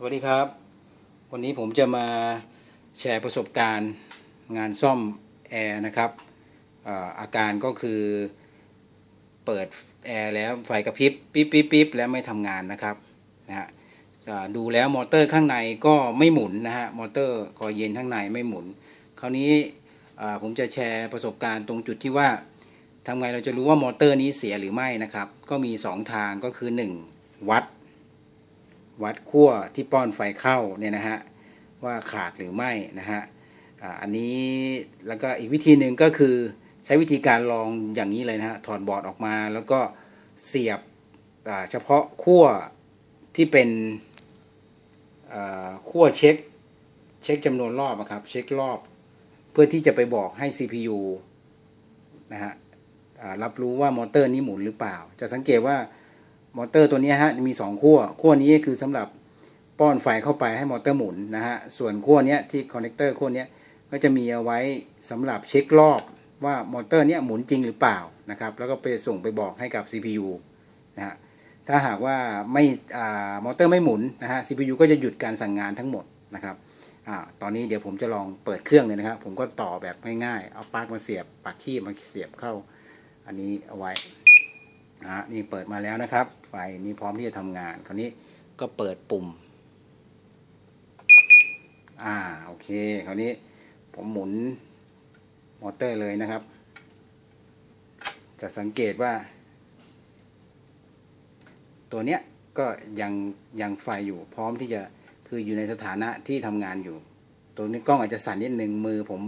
สวัสดีครับ วันนี้ผมจะมาแชร์ประสบการณ์งานซ่อมแอร์นะครับอาการก็คือเปิดแอร์แล้วไฟกระพริบปิ๊บปิ๊บปิ๊บแล้วไม่ทำงานนะครับนะฮะดูแล้วมอเตอร์ข้างในก็ไม่หมุนนะฮะมอเตอร์คอยเย็นข้างในไม่หมุน คราวนี้ผมจะแชร์ประสบการณ์ตรงจุดที่ว่าทำไงเราจะรู้ว่ามอเตอร์นี้เสียหรือไม่นะครับ ก็มี 2 ทางก็คือ 1 วัด วัดขั้วที่ป้อนไฟเข้าเนี่ยนะฮะว่าขาดหรือไม่นะฮะอันนี้แล้วก็อีกวิธีหนึ่งก็คือใช้วิธีการลองอย่างนี้เลยนะฮะถอดบอร์ดออกมา แล้วก็เสียบเฉพาะขั้วที่เป็นขั้วเช็คเช็คจำนวนรอบอะครับเช็ครอบ เพื่อที่จะไปบอกให้ CPU นะฮะรับรู้ว่ามอเตอร์นี้หมุนหรือเปล่า จะสังเกตว่า มอเตอร์ตัวนี้ฮะมี 2 ขั้วขั้วนี้คือสำหรับป้อนไฟเข้าไปให้มอเตอร์หมุนนะฮะส่วนขั้วนี้ที่คอนเนคเตอร์ขั้วนี้ก็จะมีเอาไว้สำหรับเช็ครอบว่ามอเตอร์เนี้ยหมุนจริงหรือเปล่านะครับแล้วก็ไปส่งไปบอกให้กับ CPU นะฮะถ้าหากว่าไม่อ่ามอเตอร์ไม่หมุนนะฮะ CPU ก็จะหยุดการสั่งงานทั้งหมดนะครับอ่าตอนนี้เดี๋ยวผมจะลองเปิดเครื่องเลยนะครับ ผมก็ต่อแบบง่ายๆ เอาปลั๊กมาเสียบปลั๊กขี้มาเสียบเข้า อันนี้เอาไว้ อะนี่เปิดมาแล้วนะครับ ไฟนี้พร้อมที่จะทำงาน คราวนี้ก็เปิดปุ่ม อ่าโอเค คราวนี้ผมหมุนมอเตอร์เลยนะครับ จะสังเกตว่า ตัวเนี้ยก็ยังยังไฟอยู่พร้อมที่จะคืออยู่ในสถานะที่ทำงานอยู่ ตัวนี้กล้องอาจจะสั่นนิดนึงมือผม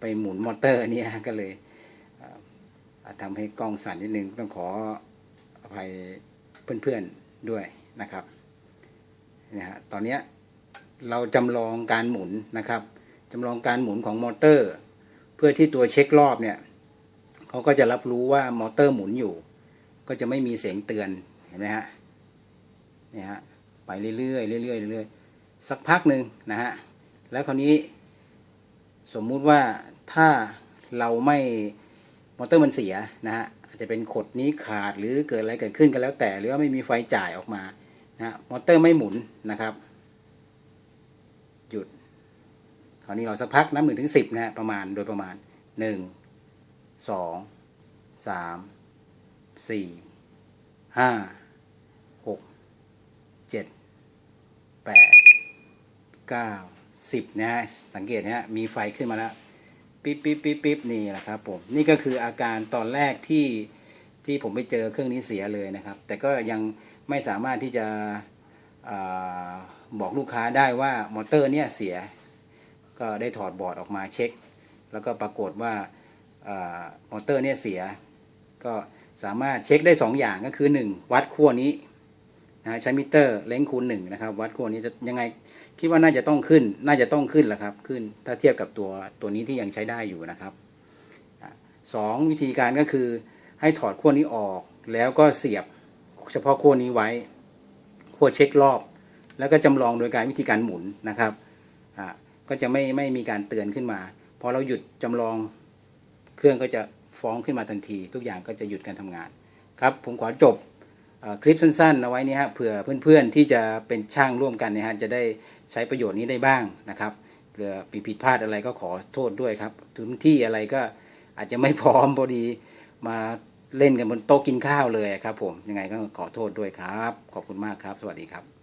ไปหมุนมอเตอร์เนี้ยก็เลย อ่าทำให้กล้องสั่นนิดนึงต้องขออภัยเพื่อนๆด้วยนะครับนะฮะตอนนี้เราจำลองการหมุนนะครับจำลองการหมุนของมอเตอร์ เพื่อที่ตัวเช็ครอบเนี่ยเขาก็จะรับรู้ว่ามอเตอร์หมุนอยู่ ก็จะไม่มีเสียงเตือนเห็นไหมฮะเนี่ยฮะไปเรื่อยๆเรื่อยๆเรื่อยๆสักพักหนึ่งนะฮะแล้วคราวนี้สมมุติว่าถ้าเราไม่ มอเตอร์มันเสียนะฮะอาจจะเป็นขดนี้ขาดหรือเกิดอะไรเกิดขึ้นกันแล้วแต่ หรือว่าไม่มีไฟจ่ายออกมานะฮะมอเตอร์ไม่หมุนนะครับ หยุดคราวนี้เราสักพักนับหนึ่งถึงสิบนะฮะประมาณโดยประมาณหนึ่งสองสามสี่ห้าหกเจ็ดแปดเก้าสิบนะฮะสังเกตนะฮะมีไฟขึ้นมาแล้ว ปิ๊บปิ๊บปิ๊บปิ๊บนี่แหละครับผมนี่ก็คืออาการตอนแรกที่ที่ผมไปเจอเครื่องนี้เสียเลยนะครับ แต่ก็ยังไม่สามารถที่จะอบอกลูกค้าได้ว่ามอเตอร์เนี่ยเสีย ก็ได้ถอดบอร์ดออกมาเช็ค แล้วก็ปรากฏว่ามอเตอร์เนี่ยเสีย ก็สามารถเช็คได้2อย่างก็คือ 1 วัดขั้วนี้ นะใช้มิเตอร์เล้งคูณหนึ่งนะครับ วัดขั้วนี้จะยังไงคิดว่าน่าจะต้องขึ้น น่าจะต้องขึ้นแหละครับ ขึ้นถ้าเทียบกับตัวตัวนี้ที่ยังใช้ได้อยู่นะครับสองวิธีการก็คือให้ถอดขั้วนี้ออกแล้วก็เสียบเฉพาะขั้วนี้ไว้ขั้วเช็ครอบ แล้วก็จำลองโดยการวิธีการหมุนนะครับอะก็จะไม่ไม่มีการเตือนขึ้นมาพอเราหยุดจำลองเครื่องก็จะฟ้องขึ้นมาทันที ทุกอย่างก็จะหยุดการทำงานครับ ผมขอจบ คลิปสั้นๆเอาไว้นี่ฮะเผื่อเพื่อนๆที่จะเป็นช่างร่วมกันนะฮะจะได้ใช้ประโยชน์นี้ได้บ้างนะครับเผื่อมีผิดพลาดอะไรก็ขอโทษด้วยครับถึงที่อะไรก็อาจจะไม่พร้อมพอดีมาเล่นกันบนโต๊ะกินข้าวเลยครับผมยังไงก็ขอโทษด้วยครับ ขอบคุณมากครับ สวัสดีครับ